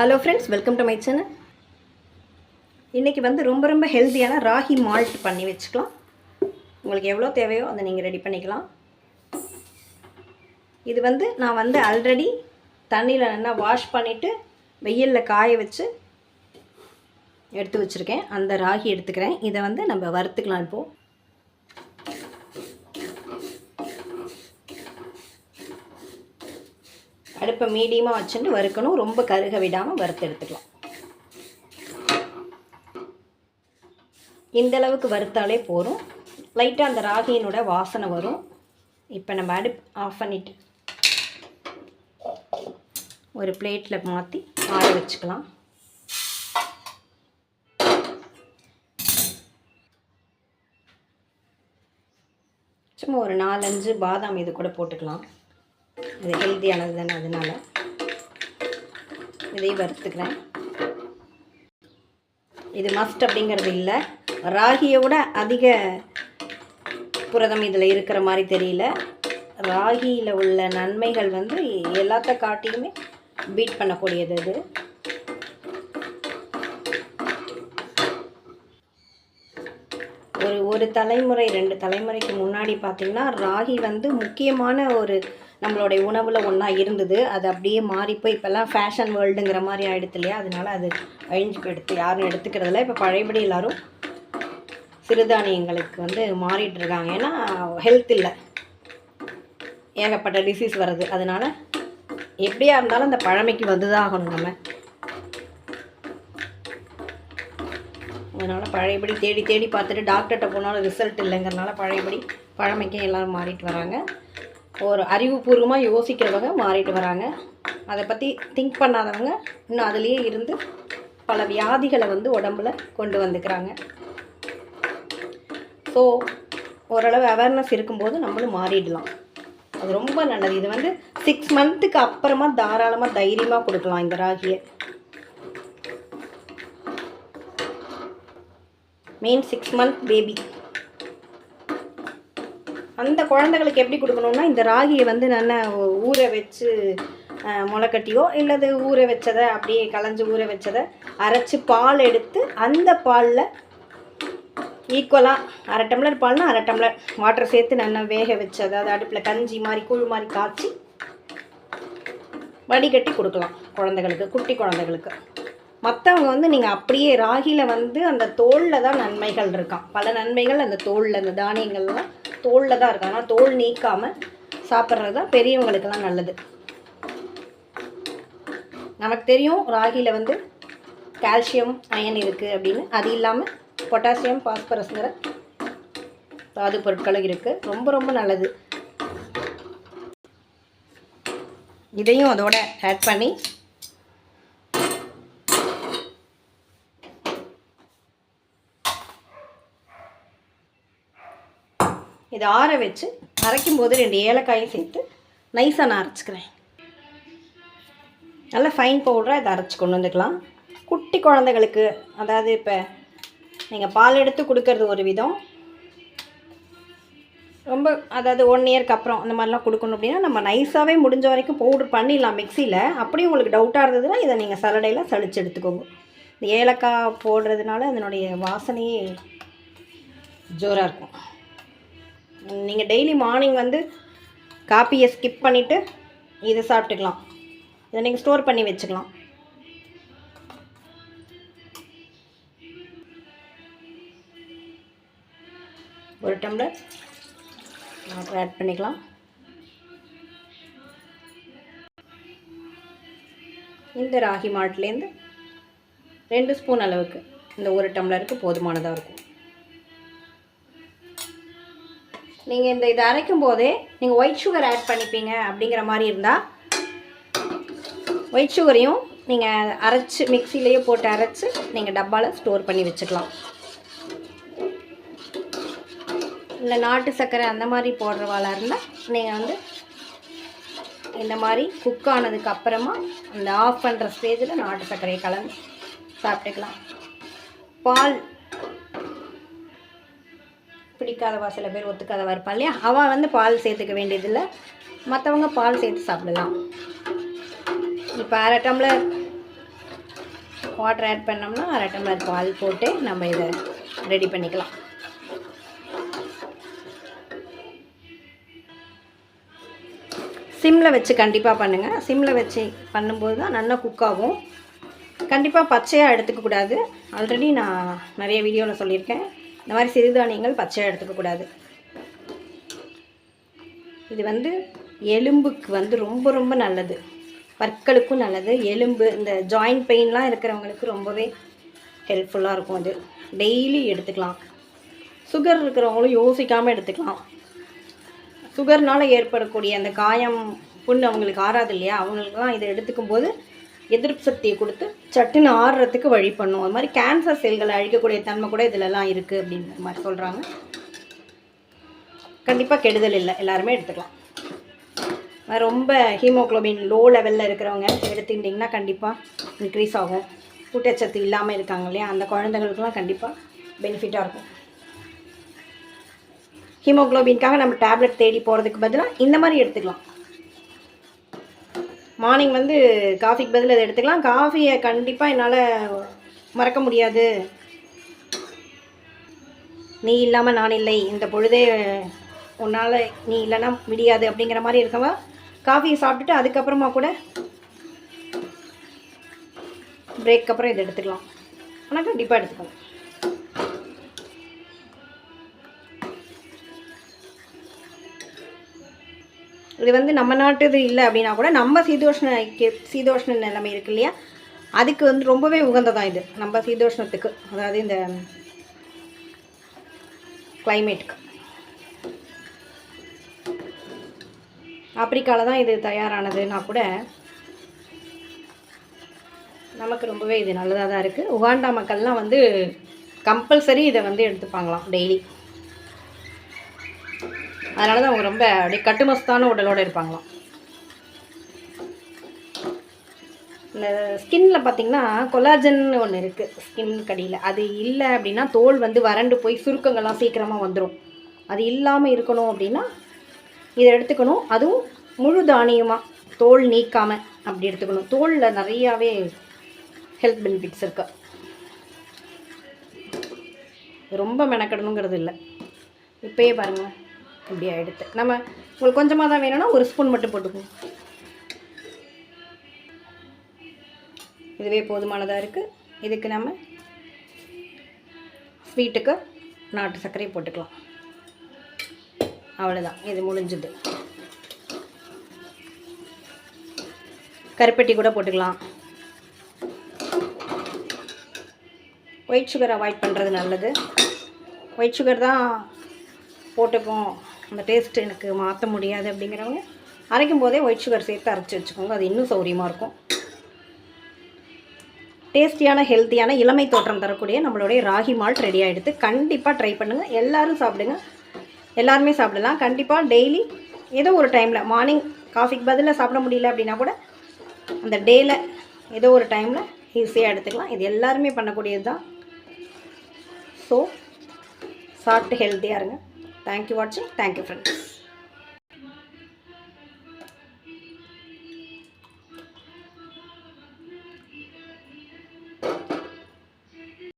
Hello friends welcome to my channel இன்றைக்கி வந்து ரொம்ப ரொம்ப ஹெல்த்தியான ராகி மால்ட் பண்ணி வச்சுக்கலாம். உங்களுக்கு எவ்வளோ தேவையோ அதை நீங்கள் ரெடி பண்ணிக்கலாம். இது வந்து நான் வந்து ஆல்ரெடி தண்ணியில் நல்லா வாஷ் பண்ணிவிட்டு வெயிலில் காய வச்சு எடுத்து வச்சுருக்கேன். அந்த ராகி எடுத்துக்கிறேன். இதை வந்து நம்ம வறுத்துக்கலாம் இப்போது அடுப்பை மீடியமாக வச்சுட்டு வறுக்கணும். ரொம்ப கருக விடாமல் வறுத்து எடுத்துக்கலாம். இந்த அளவுக்கு வறுத்தாலே போதும். லைட்டாக அந்த ராகியினோட வாசனை வரும். இப்போ நம்ம அடுப்பு ஆஃப் பண்ணிவிட்டு ஒரு பிளேட்டில் மாற்றி ஆற வச்சுக்கலாம். சும்மா ஒரு நாலஞ்சு பாதாம் இது கூட போட்டுக்கலாம். இது ஹெல்த்தியானது தானே அதனால். இதை வறுத்துக்கிறேன். இது மஸ்ட் அப்படிங்கிறது இல்லை. ராகியை விட அதிக புரதம் இதில் இருக்கிற மாதிரி தெரியல. ராகியில் உள்ள நன்மைகள் வந்து எல்லாத்த காட்டியுமே பீட் பண்ணக்கூடியது அது. ஒரு ஒரு தலைமுறை ரெண்டு தலைமுறைக்கு முன்னாடி பார்த்திங்கன்னா ராகி வந்து முக்கியமான ஒரு நம்மளுடைய உணவில் ஒன்றா இருந்தது. அது அப்படியே மாறி போய் இப்போல்லாம் ஃபேஷன் வேர்ல்டுங்கிற மாதிரி ஆகிடுது இல்லையா? அதனால அது அழிஞ்சு எடுத்து யாரும் எடுத்துக்கிறதில்ல. இப்போ பழையபடி எல்லோரும் சிறுதானியங்களுக்கு வந்து மாறிட்டு இருக்காங்க ஏன்னா ஹெல்த் இல்லை. ஏகப்பட்ட டிசீஸ் வருது. அதனால் எப்படியா இருந்தாலும் அந்த பழமைக்கு வந்து தான் ஆகணும் நம்ம. அதனால் பழையபடி தேடி தேடி பார்த்துட்டு டாக்டர்கிட்ட போனாலும் ரிசல்ட் இல்லைங்கிறனால பழையபடி பழமைக்கும் எல்லோரும் மாறிட்டு வராங்க. ஒரு அறிவுபூர்வமாக யோசிக்கிறவங்க மாறிட்டு வராங்க. அதை பற்றி திங்க் பண்ணாதவங்க இன்னும் அதுலேயே இருந்து பல வியாதிகளை வந்து உடம்புல கொண்டு வந்துக்கிறாங்க. ஸோ ஓரளவு அவேர்னஸ் இருக்கும்போது நம்மளும் மாறிடலாம். அது ரொம்ப நல்லது. இது வந்து சிக்ஸ் மந்த்துக்கு அப்புறமா தாராளமாக தைரியமாக கொடுக்கலாம் இந்த ராகியை. மெயின் சிக்ஸ் மந்த் பேபி அந்த குழந்தைகளுக்கு எப்படி கொடுக்கணும்னா இந்த ராகியை வந்து நல்லா ஊற வச்சு முளைக்கட்டியோ இல்லது ஊற வச்சதை அப்படியே களைஞ்சி ஊற வச்சதை அரைச்சி பால் எடுத்து அந்த பாலில் ஈக்குவலாக அரை டம்ளர் பால்னா அரை டம்ளர் வாட்டர் சேர்த்து நல்லா வேக வச்சு அதாவது அடுப்பில் கஞ்சி மாதிரி கூழ் மாதிரி காய்ச்சி வடிகட்டி கொடுக்கலாம் குழந்தைகளுக்கு குட்டி குழந்தைகளுக்கு. மற்றவங்க வந்து நீங்கள் அப்படியே ராகியில் வந்து அந்த தோலில் தான் நன்மைகள் இருக்கான் பல நன்மைகள் அந்த தோலில் அந்த தானியங்கள்லாம் தோலில் தான் இருக்கும். ஆனால் தோல் நீக்காமல் சாப்பிட்றது தான் பெரியவங்களுக்கெல்லாம் நல்லது. நமக்கு தெரியும் ராகியில் வந்து கால்சியம் அயன் இருக்குது அப்படின்னு. அது இல்லாமல் பொட்டாசியம் பாஸ்பரஸ்ங்கிற தாது பொருட்களும் இருக்குது ரொம்ப ரொம்ப நல்லது. இதையும் அதோட ஆட் பண்ணி இதை ஆற வச்சு அரைக்கும் போது ரெண்டு ஏலக்காயும் சேர்த்து நைஸாக நான் அரைச்சிக்கிறேன். நல்ல ஃபைன் பவுடராக இதை அரைச்சி கொண்டு வந்துக்கலாம். குட்டி குழந்தைகளுக்கு அதாவது இப்போ நீங்கள் பால் எடுத்து கொடுக்கறது ஒரு விதம். ரொம்ப அதாவது ஒன் இயர்க்கு அப்புறம் அந்த மாதிரிலாம் கொடுக்கணும் அப்படின்னா நம்ம நைஸாகவே முடிஞ்ச வரைக்கும் பவுடர் பண்ணிடலாம் மிக்சியில் அப்படியே உங்களுக்கு டவுட்டாக இருந்ததுன்னா இதை நீங்கள் சலடையில் சளிச்சு எடுத்துக்கோங்க. இந்த ஏலக்காய் போடுறதுனால அதனுடைய வாசனையே ஜோராக இருக்கும். நீங்கள் டெய்லி மார்னிங் வந்து காப்பியை ஸ்கிப் பண்ணிவிட்டு இதை சாப்பிட்டுக்கலாம். இதை நீங்கள் ஸ்டோர் பண்ணி வச்சுக்கலாம். ஒரு டம்ளர் வாட்டர் ஆட் பண்ணிக்கலாம். இந்த ராகி மாட்டிலேருந்து ரெண்டு ஸ்பூன் அளவுக்கு இந்த ஒரு டம்ளருக்கு போதுமானதாக இருக்கும். நீங்கள் இந்த இதை அரைக்கும் போதே நீங்கள் ஒயிட் சுகர் ஆட் பண்ணிப்பீங்க அப்படிங்கிற மாதிரி இருந்தால் ஒயிட் சுகரையும் நீங்கள் அரைச்சி மிக்சிலேயே போட்டு அரைச்சி நீங்கள் டப்பாவில் ஸ்டோர் பண்ணி வச்சுக்கலாம். இல்லை நாட்டு சர்க்கரை அந்த மாதிரி போடுறவாளாக இருந்தால் நீங்கள் வந்து இந்த மாதிரி குக் ஆனதுக்கு அப்புறமா அந்த ஆஃப் பண்ணுற ஸ்டேஜில் நாட்டு சர்க்கரையை கலந்து சாப்பிட்டுக்கலாம். பால் பிடிக்காதவா சில பேர் ஒத்துக்காதவா இருப்பா இல்லையா? அவள் வந்து பால் சேர்த்துக்க வேண்டியதில்லை. மற்றவங்க பால் சேர்த்து சாப்பிடலாம். இப்போ அரை டம்ளர் வாட்டர் ஆட் பண்ணோம்னா அரை டம்ளர் பால் போட்டு நம்ம இதை ரெடி பண்ணிக்கலாம். சிம்மில் வச்சு கண்டிப்பாக பண்ணுங்கள் சிம்மில் வச்சு பண்ணும்போது தான் நல்லா குக் ஆகும். கண்டிப்பாக பச்சையாக எடுத்துக்கக்கூடாது ஆல்ரெடி நான் நிறைய வீடியோவில் சொல்லியிருக்கேன். இந்த மாதிரி சிறுதானியங்கள் பச்சையாக எடுத்துக்கக்கூடாது இது வந்து எலும்புக்கு வந்து ரொம்ப ரொம்ப நல்லது. பற்களுக்கும் நல்லது. எலும்பு இந்த ஜாயிண்ட் பெயின்லாம் இருக்கிறவங்களுக்கு ரொம்பவே ஹெல்ப்ஃபுல்லாக இருக்கும் அது. டெய்லி எடுத்துக்கலாம். சுகர் இருக்கிறவங்களும் யோசிக்காமல் எடுத்துக்கலாம். சுகர்னால் ஏற்படக்கூடிய அந்த காயம் புண்ணு அவங்களுக்கு ஆறாது இல்லையா? அவங்களுக்குலாம் இதை எடுத்துக்கும் போது எதிர்ப்பு சக்தியை கொடுத்து சட்டுன்னு ஆறுறதுக்கு வழி பண்ணும். அது மாதிரி கேன்சர் செல்களை அழிக்கக்கூடிய தன்மை கூட இதிலலாம் இருக்குது அப்படின்ற மாதிரி சொல்கிறாங்க கண்டிப்பாக கெடுதல் இல்லை. எல்லாருமே எடுத்துக்கலாம். ரொம்ப ஹீமோக்ளோபின் லோ லெவலில் இருக்கிறவங்க எடுத்துக்கிட்டிங்கன்னா கண்டிப்பாக இன்க்ரீஸ் ஆகும். ஊட்டச்சத்து இல்லாமல் இருக்காங்க இல்லையா? அந்த குழந்தைங்களுக்குலாம் கண்டிப்பாக பெனிஃபிட்டாக இருக்கும். ஹீமோக்ளோபின்காக நம்ம டேப்லெட் தேடி போகிறதுக்கு பதிலாக இந்த மாதிரி எடுத்துக்கலாம். மார்னிங் வந்து காஃபிக்கு பதில் இதை எடுத்துக்கலாம். காஃபியை கண்டிப்பாக என்னால் மறக்க முடியாது. நீ இல்லாமல் நான் இல்லை. இந்த பொழுதே உன்னால் நீ இல்லைன்னா முடியாது அப்படிங்கிற மாதிரி இருக்கவா காஃபியை சாப்பிட்டுட்டு அதுக்கப்புறமா கூட பிரேக் அப்புறம் இதை எடுத்துக்கலாம். ஆனால் கண்டிப்பாக எடுத்துக்கலாம். இது வந்து நம்ம நாட்டுது இல்லை அப்படின்னா கூட நம்ம சீதோஷ்ண சீதோஷ்ண நிலைமை இருக்கு இல்லையா? அதுக்கு வந்து ரொம்பவே உகந்ததான் இது. நம்ம சீதோஷ்ணத்துக்கு அதாவது இந்த கிளைமேட்டுக்கு ஆப்பிரிக்காவில் தான் இது தயாரானதுன்னா கூட நமக்கு ரொம்பவே இது நல்லதாக தான் இருக்குது உகாண்டா மக்கள்லாம் வந்து கம்பல்சரி இதை வந்து எடுத்துப்பாங்களாம் டெய்லி அதனால தான் அவங்க ரொம்ப அப்படியே கட்டுமஸ்தான உடலோடு இருப்பாங்களாம். இந்த ஸ்கின்னில் பார்த்தீங்கன்னா கொலாஜன் ஒன்று இருக்குது ஸ்கின் கடியில். அது இல்லை அப்படின்னா தோல் வந்து வறண்டு போய் சுருக்கங்கள்லாம் சீக்கிரமாக வந்துடும் அது இல்லாமல் இருக்கணும் அப்படின்னா இதை எடுத்துக்கணும். அதுவும் முழு தானியமாக தோல் நீக்காமல் அப்படி எடுத்துக்கணும். தோலில் நிறையாவே ஹெல்த் பெனிஃபிட்ஸ் இருக்கு. ரொம்ப மெனக்கடணுங்கிறது இல்லை. இப்போயே பாருங்கள் இப்படி எடுத்து நம்ம உங்களுக்கு கொஞ்சமாக தான் வேணும்னா ஒரு ஸ்பூன் மட்டும் போட்டுக்குவோம் இதுவே போதுமானதாக இருக்குது இதுக்கு நம்ம ஸ்வீட்டுக்கு நாட்டு சர்க்கரையை போட்டுக்கலாம். அவ்வளோதான் இது முடிஞ்சுது. கருப்பட்டி கூட போட்டுக்கலாம். ஒயிட் சுகர் அவாய்ட் பண்ணுறது நல்லது. ஒயிட் சுகர் தான் போட்டுப்போம். அந்த டேஸ்ட் எனக்கு மாற்ற முடியாது அப்படிங்கிறவங்க அரைக்கும் போதே ஒயிட் சுகர் சேர்த்து அரைச்சி வச்சுக்கோங்க. அது இன்னும் சௌரியமாக இருக்கும். டேஸ்டியான ஹெல்த்தியான இளமை தோற்றம் தரக்கூடிய நம்மளுடைய ராகி மால்ட் ரெடி ஆகிடுது கண்டிப்பாக ட்ரை பண்ணுங்கள் எல்லோரும் சாப்பிடுங்க. எல்லாருமே சாப்பிடலாம். கண்டிப்பாக டெய்லி ஏதோ ஒரு டைமில் மார்னிங் காஃபிக்கு பதிலாக சாப்பிட முடியல அப்படின்னா கூட அந்த டேயில் ஏதோ ஒரு டைமில் ஈஸியாக எடுத்துக்கலாம். இது எல்லாருமே பண்ணக்கூடியது தான் ஸோ சாப்பிட்டு ஹெல்த்தியாக இருங்க. தேங்க்யூ வாட்சிங் தேங்க்யூ ஃப்ரெண்ட்ஸ்